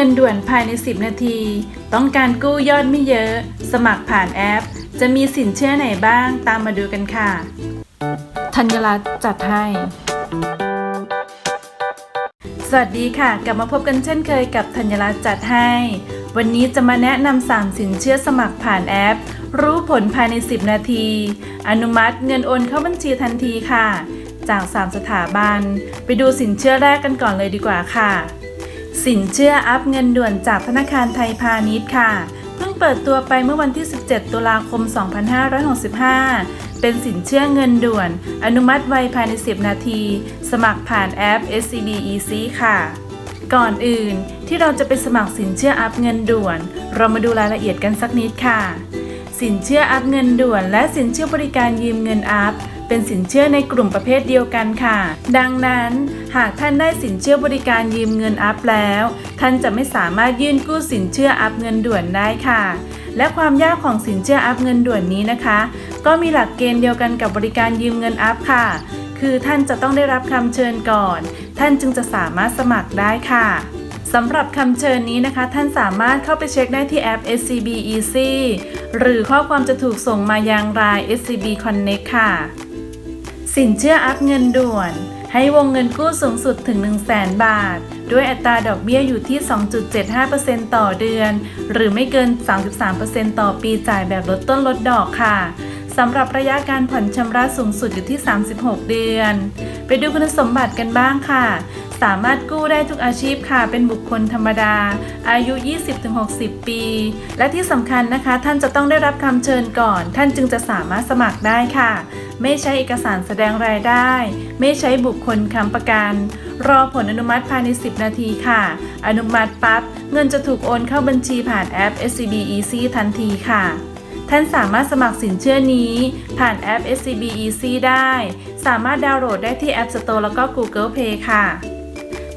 งินด่วนภายใน 10 นาที ต้องการกู้ยอดไม่เยอะ สมัครผ่านแอป จะมีสินเชื่อไหนบ้างตามมาดูกันค่ะ ธัญรัตน์จัดให้ สวัสดีค่ะ กลับมาพบกันเช่นเคยกับธัญรัตน์จัดให้ วันนี้จะมาแนะนำ3สินเชื่อสมัครผ่านแอป รู้ผลภายใน 10 นาที อนุมัติเงินโอนเข้าบัญชีทันทีค่ะ จาก 3 สถาบัน ไปดูสินเชื่อแรกกันก่อนเลยดีกว่าค่ะ สินเชื่ออัพเงินด่วนจากธนาคารไทยพาณิชย์ค่ะ เพิ่งเปิดตัวไปเมื่อวันที่ 17 ตุลาคม 2565 เป็นสินเชื่อเงินด่วน อนุมัติไวภายใน 10 นาที สมัครผ่านแอป SCB Easy ค่ะ ก่อนอื่นที่เราจะไปสมัครสินเชื่ออัพเงินด่วน เรามาดูรายละเอียดกันสักนิดค่ะ สินเชื่ออัพเงินด่วน และสินเชื่อบริการยืมเงินอัพ เป็นสินเชื่อในกลุ่มประเภทเดียวกันค่ะ ดังนั้นหากท่านได้สินเชื่อบริการยืมเงินอัพแล้ว ท่านจะไม่สามารถยื่นกู้สินเชื่ออัพเงินด่วนได้ค่ะ และความยากของสินเชื่ออัพเงินด่วนนี้นะคะ ก็มีหลักเกณฑ์เดียวกันกับบริการยืมเงินอัพค่ะ คือท่านจะต้องได้รับคำเชิญก่อน ท่านจึงจะสามารถสมัครได้ค่ะสำหรับคำเชิญนี้นะคะ ท่านสามารถเข้าไปเช็คได้ที่แอป SCB Easy หรือข้อความจะถูกส่งมายังราย SCB Connect ค่ะ สินเชื่ออัพเงินด่วน ให้วงเงินกู้สูงสุดถึง 1 0 0 0 0แบาท ด้วยอัตราดอกเบี้ยอยู่ที่ 2.75%ต่อเดือน หรือไม่เกิน 33%ต่อปีจ่ายแบบลดต้นลดดอกค่ะสำหรับระยะการผ่อนชำระสูงสุดอยู่ที่ 36 เดือน ไปดูคุณสมบัติกันบ้างค่ะ สามารถกู้ได้ทุกอาชีพค่ะ เป็นบุคคลธรรมดา อายุ 20-60 ปี และที่สำคัญนะคะ ท่านจะต้องได้รับคำเชิญก่อน ท่านจึงจะสามารถสมัครได้ค่ะ ไม่ใช้เอกสารแสดงรายได้ ไม่ใช้บุคคลค้ำประกัน รอผลอนุมัติภายใน 10 นาทีค่ะ อนุมัติปั๊บ เงินจะถูกโอนเข้าบัญชีผ่านแอป SCB Easy ทันทีค่ะท่านสามารถสมัครสินเชื่อนี้ผ่านแอป SCB Easy ได้ สามารถดาวน์โหลดได้ที่ App Store แล้วก็ Google Play ค่ะ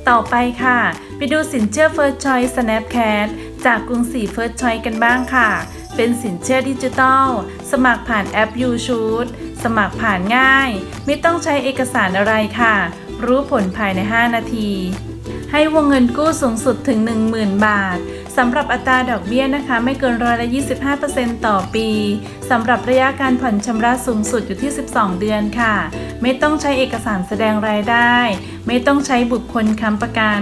ต่อไปค่ะ ไปดูสินเชื่อ First Choice Snapcat จากกรุงศรี First Choice กันบ้างค่ะ เป็นสินเชื่อดิจิทัล สมัครผ่านแอป y o u t u b สมัครผ่านง่าย ไม่ต้องใช้เอกสารอะไรค่ะ รู้ผลภายใน 5 นาที ให้วงเงินกู้สูงสุดถึง 10,000 บาท สำหรับอัตราดอกเบี้ยนะคะ ไม่เกินร้อยละ 25%ต่อปีสำหรับระยะการผ่อนชำระสูงสุดอยู่ที่ 12 เดือนค่ะ ไม่ต้องใช้เอกสารแสดงรายได้ ไม่ต้องใช้บุคคลค้ำประกัน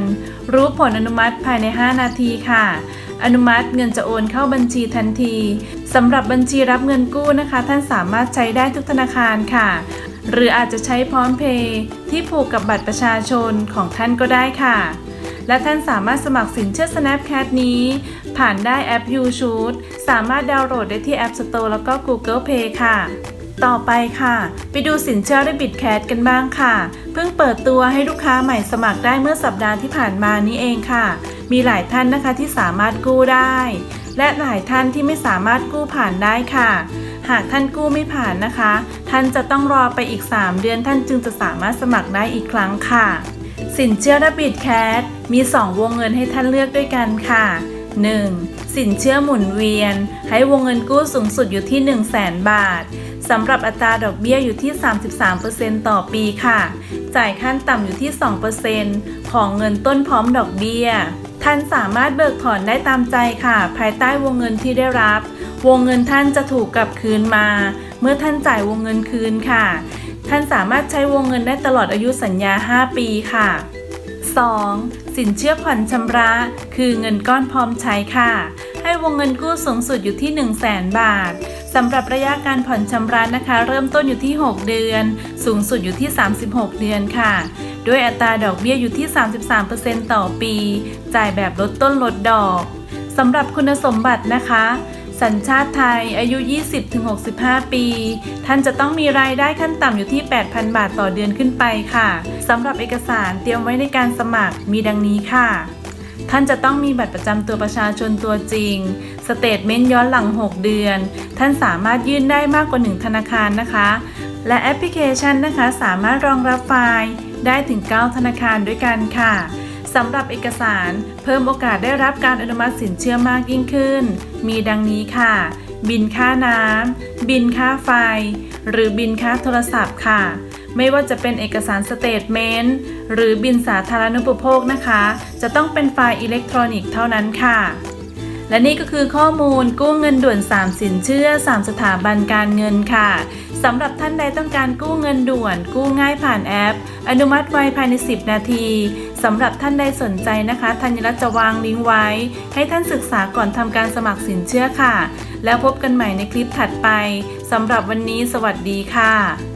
รู้ผลอนุมัติภายใน 5 นาทีค่ะ อนุมัติเงินจะโอนเข้าบัญชีทันทีสำหรับบัญชีรับเงินกู้นะคะ ท่านสามารถใช้ได้ทุกธนาคารค่ะ หรืออาจจะใช้พร้อมเพย์ที่ผูกกับบัตรประชาชนของท่านก็ได้ค่ะ และท่านสามารถสมัครสินเชื่อ Snapcat นี้ ผ่านได้แอป YouShoot สามารถดาวน์โหลดได้ที่ App Store แล้วก็ Google Play ค่ะต่อไปค่ะ ไปดูสินเชื่อ Rabbit Cat กันบ้างค่ะ เพิ่งเปิดตัวให้ลูกค้าใหม่สมัครได้เมื่อสัปดาห์ที่ผ่านมานี้เองค่ะ มีหลายท่านนะคะที่สามารถกู้ได้ และหลายท่านที่ไม่สามารถกู้ผ่านได้ค่ะ หากท่านกู้ไม่ผ่านนะคะ ท่านจะต้องรอไปอีก 3 เดือนท่านจึงจะสามารถสมัครได้อีกครั้งค่ะ สินเชื่อ Rabbit Cat มี 2 วงเงินให้ท่านเลือกด้วยกันค่ะ 1. สินเชื่อหมุนเวียน ให้วงเงินกู้สูงสุดอยู่ที่ 1 0 0 0 0แบาทสำหรับอัตราดอกเบี้ยอยู่ที่ 33%ต่อปีค่ะ จ่ายขั้นต่ำอยู่ที่ 2%ของเงินต้นพร้อมดอกเบี้ย ท่านสามารถเบิกถอนได้ตามใจค่ะ ภายใต้วงเงินที่ได้รับ วงเงินท่านจะถูกกลับคืนมา เมื่อท่านจ่ายวงเงินคืนค่ะ ท่านสามารถใช้วงเงินได้ตลอดอายุสัญญา 5 ปีค่ะ 2. สินเชื่อผ่อนชำระ คือเงินก้อนพร้อมใช้ค่ะ ให้วงเงินกู้สูงสุดอยู่ที่ 1 0 0 0 0แบาทสำหรับระยะการผ่อนชำระนะคะ เริ่มต้นอยู่ที่ 6 เดือน สูงสุดอยู่ที่ 36 เดือนค่ะ ด้วยอัตราดอกเบี้ยอยู่ที่ 33%ต่อปี จ่ายแบบลดต้นลดดอกสำหรับคุณสมบัตินะคะ สัญชาติไทยอายุ 20-65 ปี ท่านจะต้องมีรายได้ขั้นต่ำอยู่ที่ 8,000 บาทต่อเดือนขึ้นไปค่ะสำหรับเอกสารเตรียมไว้ในการสมัครมีดังนี้ค่ะ ท่านจะต้องมีบัตรประจำตัวประชาชนตัวจริง สเตทเมนต์ย้อนหลัง 6 เดือน ท่านสามารถยื่นได้มากกว่า 1 ธนาคารนะคะ และแอปพลิเคชันนะคะสามารถรองรับไฟล์ได้ถึง 9 ธนาคารด้วยกันค่ะ สำหรับเอกสารเพิ่มโอกาสได้รับการอนุมัติสินเชื่อมากยิ่งขึ้น มีดังนี้ค่ะ บินค่าน้ำ บินค่าไฟ หรือบินค่าโทรศัพท์ค่ะ ไม่ว่าจะเป็นเอกสารสเตทเมนต์หรือบินสาธารณูปโภคนะคะ จะต้องเป็นไฟล์อิเล็กทรอนิกส์เท่านั้นค่ะ และนี่ก็คือข้อมูลกู้เงินด่วน 3 สินเชื่อ 3 สถาบันการเงินค่ะสำหรับท่านใดต้องการกู้เงินด่วน กู้ง่ายผ่านแอป อนุมัติไวภายใน 10 นาที สำหรับท่านใดสนใจนะคะธัญรัตน์จะวางลิงก์ไว้ ให้ท่านศึกษาก่อนทำการสมัครสินเชื่อค่ะ แล้วพบกันใหม่ในคลิปถัดไปสำหรับวันนี้สวัสดีค่ะ